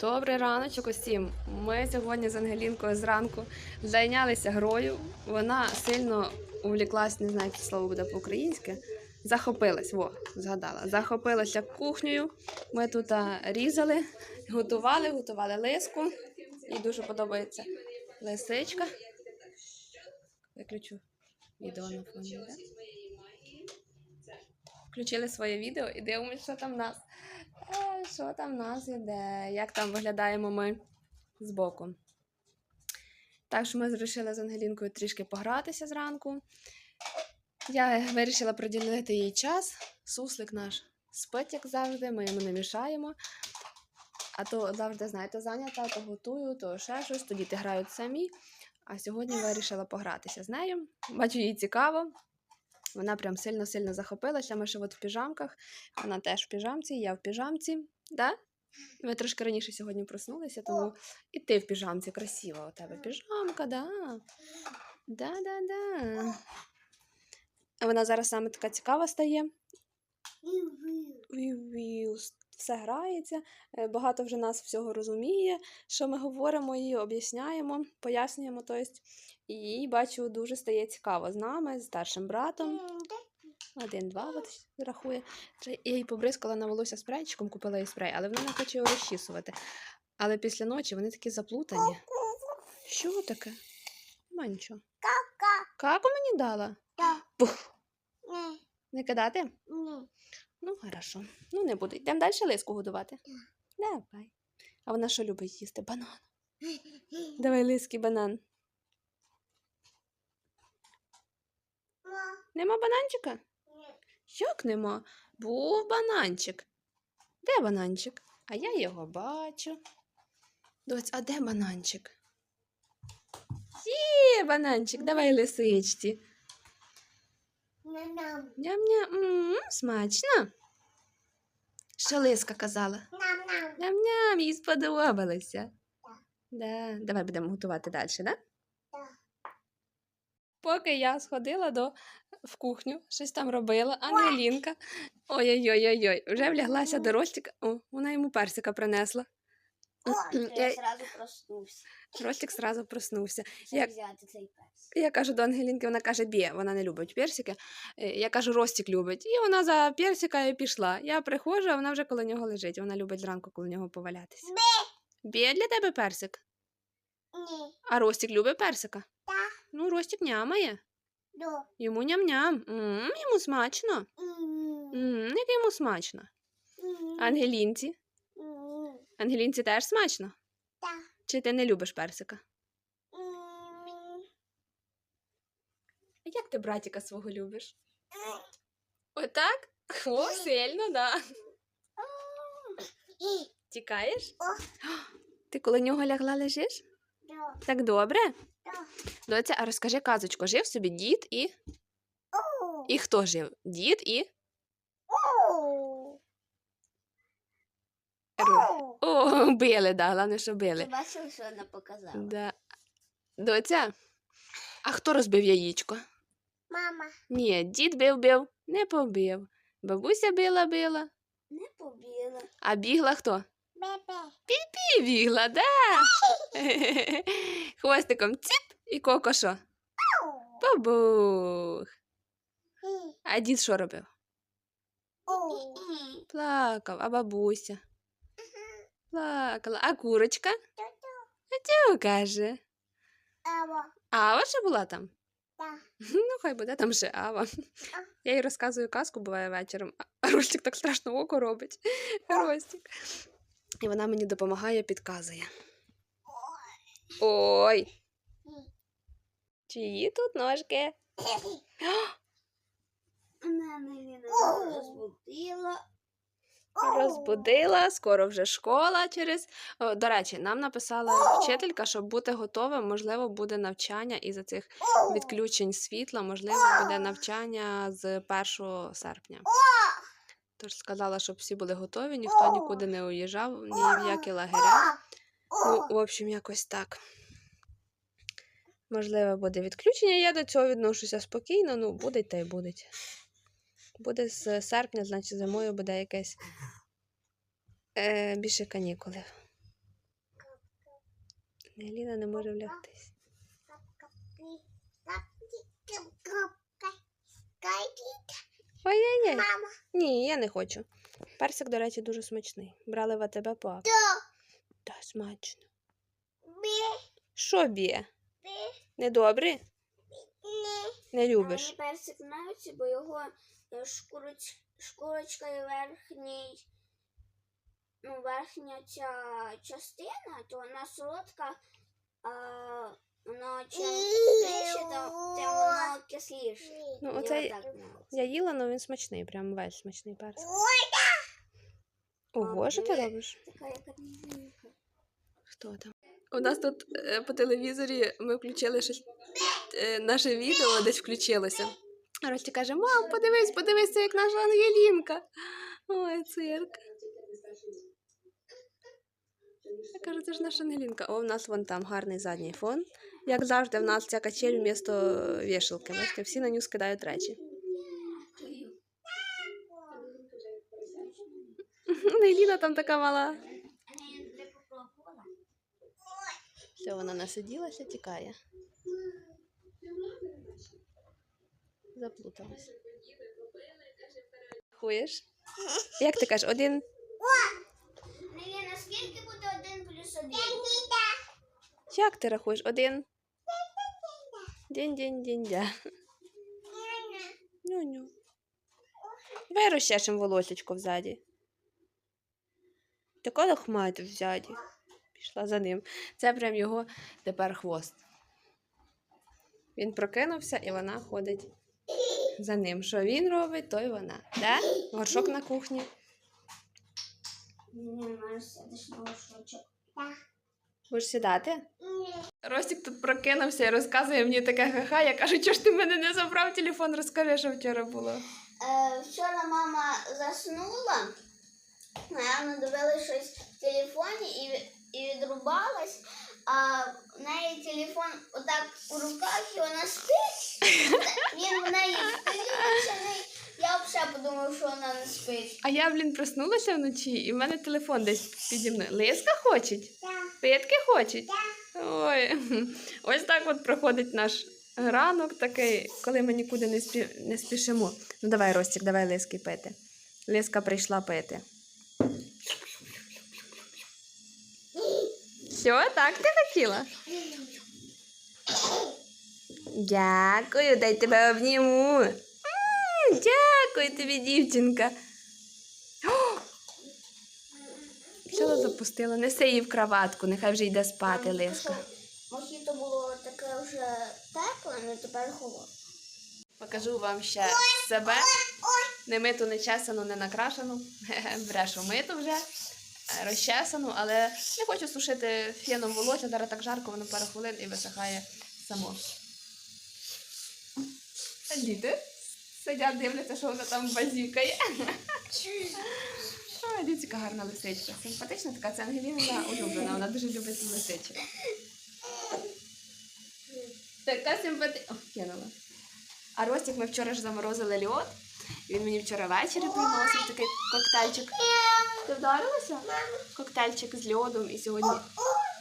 Добрий раночок усім. Ми сьогодні з Ангелінкою зранку зайнялися грою. Вона сильно увліклась, не знаю, яке слово буде по-українськи. Захопилась, во, згадала. Захопилася кухнею. Ми тут різали, готували, готували лиску. Їй дуже подобається лисичка. Виключу відео на фоні. Включили своє відео і дивимося, що там в нас. Е, Що там в нас іде? Як там виглядаємо ми збоку? Так що ми вирішили з Ангелінкою трішки погратися зранку. Я вирішила приділити їй час. Суслик наш спить, як завжди, ми йому не мішаємо. А то завжди, знаєте, зайнята, то готую, то ще щось, то діти грають самі. А сьогодні вирішила погратися з нею. Бачу, їй цікаво. Вона прям сильно-сильно захопилася. Ми ще от в піжамках. Вона теж в піжамці, я в піжамці. Да? Ми трошки раніше сьогодні проснулися, тому і ти в піжамці красива у тебе піжамка, да. Да, да, да. Вона зараз саме така цікава стає. Все грається, е, багато вже нас всього розуміє, що ми говоримо їй, об'ясняємо, пояснюємо. Тобто, і їй бачу, дуже стає цікаво з нами, з старшим братом. Один, два, от рахує. Я їй побризкала на волосся спрейчиком, купила їй спрей, але вона не хоче його розчісувати. Але після ночі вони такі заплутані. Що таке? Нема нічого. Каку мені дала? Пух. Не кидати? Ну, хорошо. Ну, не буду. Йдемо далі лиску годувати. Давай. А вона що любить їсти? Банан. Давай лиски банан. Нема бананчика? Як нема? Був бананчик. Де бананчик? А я його бачу. Доць, а де бананчик? Є бананчик, давай лисичці. Ням-ням, смачно. Що лиска казала? Ням-ням, їй сподобалося. Да. Давай будемо готувати далі, да? Поки я сходила до в кухню, щось там робила, Ангелінка. Ой-ой-ой, вже вляглася до Ростика. О, вона йому персика принесла. Я сразу проснувся. Ростик сразу проснувся. Перс. Я кажу до Ангелінки, вона каже, бє, вона не любить персики. Е, Я кажу, Ростик любить. І вона за персика і пішла. Я приходжу, а вона вже коло нього лежить. Вона любить зранку коло нього повалятися. Бє для тебе персик. Ні. А Ростик любить персика? Так. Ну, Ростик нямає. До. Йому ням-ням. М, Йому смачно. М, Як йому смачно. Ангелінці. Ангелінці теж смачно. Так. Чи ти не любиш персика? А як ти братіка свого любиш? Отак? О, сильно, да. Тікаєш? Ти коло нього лягла лежиш? Так добре? Доця, а розкажи казочку, жив собі дід і. І хто жив? Дід і. Ру- О, били, да, головне, що Ти били. бачив, що вона показала? Да. Доця, а хто розбив яєчко? Мама. Ні, дід бив-бив, не побив. Бабуся била-била. Не побіла. А бігла хто? Бебе. І бігла, да. Хвостиком ціп і коко що? Побух. А дід що робив? Плакав, а бабуся? Плакала. А курочка? Тю каже. Ава. Ава ще була там? Ну, хай буде там ще Ава. Я їй розказую казку, буває вечором, а Ростик так страшно око робить. Ростик. І вона мені допомагає, підказує. Ой. Чиї тут ножки? Вона мене розбудила. Розбудила, скоро вже школа через. О, до речі, нам написала вчителька, щоб бути готовим, можливо, буде навчання із цих відключень світла, можливо, буде навчання з 1 серпня. Тож сказала, щоб всі були готові, ніхто нікуди не уїжджав, ні в які лагеря. Ну, в общем, якось так. Можливо, буде відключення. Я до цього відношуся спокійно, ну, буде та й буде. Буде з серпня, значить, зимою буде якесь е, більше канікулів. Ангеліна не може влягтись. Ой-ой-ой. Мама. Ні, я не хочу. Персик, до речі, дуже смачний. Брали в АТБ по акції. Да. Та смачно. Бі. Що б'є? Бі. Недобрий? Ні. Не любиш? Мені персик нравиться, бо його е, шкуроч... шкурочка і верхній, ну, верхня ця частина, то вона солодка, а вона чим ближче, то тим воно кисліше. Ну, Мені оцей отак нравиться. я їла, але він смачний, прям весь смачний персик. Ой, Ого, що ти робиш? така. Хто там? У нас тут е, по телевізорі ми включили щось, е, наше відео десь включилося. А Рості каже: Мам, подивись, подивись, це як наша Ангелінка. Ой, цирк. Я кажу, це ж наша Ангелінка. О, в нас вон там гарний задній фон. Як завжди, в нас ця качель вмісто вішалки. Бачите, всі на нього скидають речі. Ангеліна там така мала. Все, вона насиділася, тікає. Заплуталась. Хуєш? Як ти кажеш, один? Ангеліна, скільки буде один плюс один? Як ти рахуєш? Один? День, день, день, дя. Ню-ню. Давай розчешем волосечко взаді. Тако лохмать взаді. Пішла за ним. Це прям його тепер хвост. Він прокинувся і вона ходить за ним. Що він робить, то й вона. Да? Горшок на кухні. Ні, маєш сидиш на горшочок. Будеш сідати? Ростик тут прокинувся і розказує мені таке ха-ха. Я кажу, чого ж ти мене не забрав телефон, розкажи, що вчора було. Е, вчора мама заснула, напевно, дивилась щось в телефоні і, і відрубалась, а в неї телефон отак у руках і вона спить. Він в неї включений. Я взагалі подумав, що вона не спить. А я, блін, проснулася вночі, і в мене телефон десь піді мною. Лиска хочуть? Питки хочуть? Ой, ось так от проходить наш ранок такий, коли ми нікуди не, спі... не спішимо. Ну давай, Ростік, давай лиски пити. Лиска прийшла пити. Що, так ти хотіла? Дякую, дай тебе обніму. М, Дякую тобі, дівчинка. О! Що запустила? Неси її в кроватку, нехай вже йде спати, лиска. Мохіто було таке вже тепле, але тепер холодне. Покажу вам ще себе. Не миту, не чесану, не накрашену. Брешу миту вже, е, розчесану, але не хочу сушити феном волосся. Зараз так жарко, воно пару хвилин і висихає само. А діти сидять, дивляться, що вона там базікає. Ой, дивіться, яка гарна лисичка. Симпатична така, це Ангеліна улюблена, вона дуже любить лисичок. Така симпатична. О, кинула. А Ростик ми вчора ж заморозили льод. Він мені вчора ввечері приносив такий коктейльчик. Ти вдарилася? Коктейльчик з льодом. І сьогодні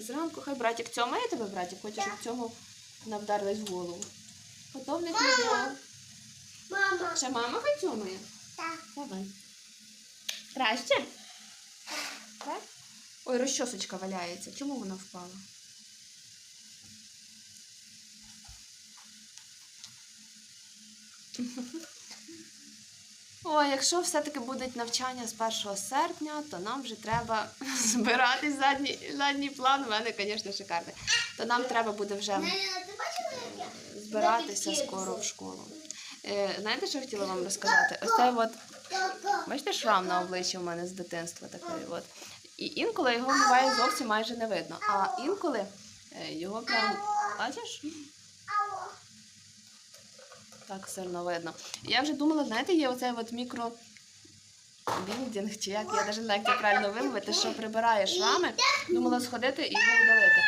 зранку хай братик цьомає тебе, братик, хоче, щоб цьому вона вдарилась в голову. Готовник не Мама. Ще мама хай цьомає? Так. Давай. Краще? Так? Ой, розчосочка валяється. Чому вона впала? О, якщо все-таки будуть навчання з 1 серпня, то нам вже треба збирати задній, задній план. У мене, звісно, шикарний. То нам треба буде вже збиратися скоро в школу. Е, знаєте, що я хотіла вам розказати? Ось цей от Бачите, шрам на обличчі у мене з дитинства такий. От. І інколи його буває зовсім майже не видно. А інколи е, його прям. Бачиш? Так сильно видно. Я вже думала, знаєте, є оцей от мікро. Білдінг, чи як, я навіть не знаю, як це правильно вимовити, що прибирає шрами, думала сходити і його удалити.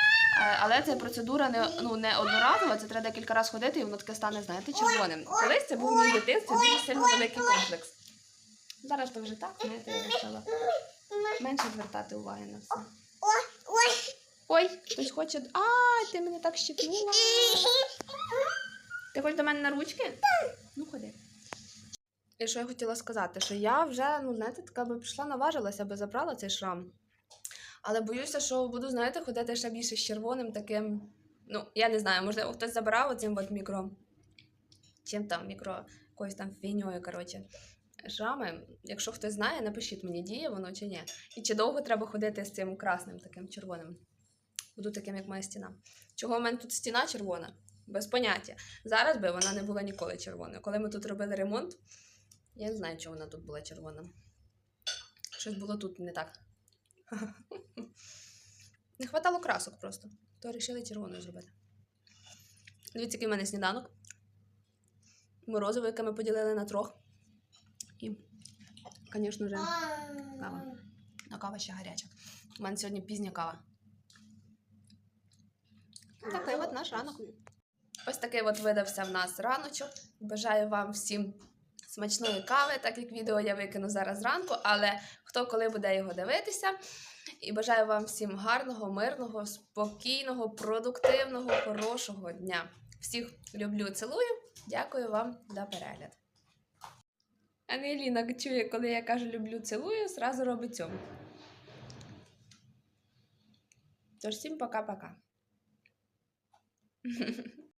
Але ця процедура не, ну, не одноразова, це треба декілька разів ходити, і воно таке стане, знаєте, червоним. Колись це був мій дитинство, дуже сильно великий комплекс. Зараз то вже так, знаєте, я вирішила менше звертати уваги на все. Ой, хтось хоче. Ай, ти мене так щепнула. Ти хочеш до мене на ручки? Ну, ходи. І що я хотіла сказати, що я вже, ну, знаєте, така би пішла, наважилася, би забрала цей шрам. Але боюся, що буду, знаєте, ходити ще більше з червоним таким. Ну, я не знаю, можливо, хтось забирав оцим от мікро. Чим там мікро, якоюсь там фігньою, коротше. Шрами. Якщо хтось знає, напишіть мені, діє воно чи ні. І чи довго треба ходити з цим красним, таким червоним. Буду таким, як моя стіна. Чого в мене тут стіна червона? Без поняття. Зараз би вона не була ніколи червоною. Коли ми тут робили ремонт, я не знаю, чого вона тут була червона. Щось було тут не так. Не хватало красок просто. То вирішили червоною зробити. Дивіться, який в мене сніданок. Морозиво, яке ми поділили на трьох. І, звісно вже, кава. А кава ще гаряча. У мене сьогодні пізня кава. Такий от наш ранок. Ось такий от видався в нас раночок. Бажаю вам всім смачної кави, так як відео я викину зараз зранку, але хто коли буде його дивитися. І бажаю вам всім гарного, мирного, спокійного, продуктивного, хорошого дня. Всіх люблю, цілую. Дякую вам за перегляд. Ангеліна чує, коли я кажу люблю, цілую, зразу робить цьому. Тож всім пока-пока.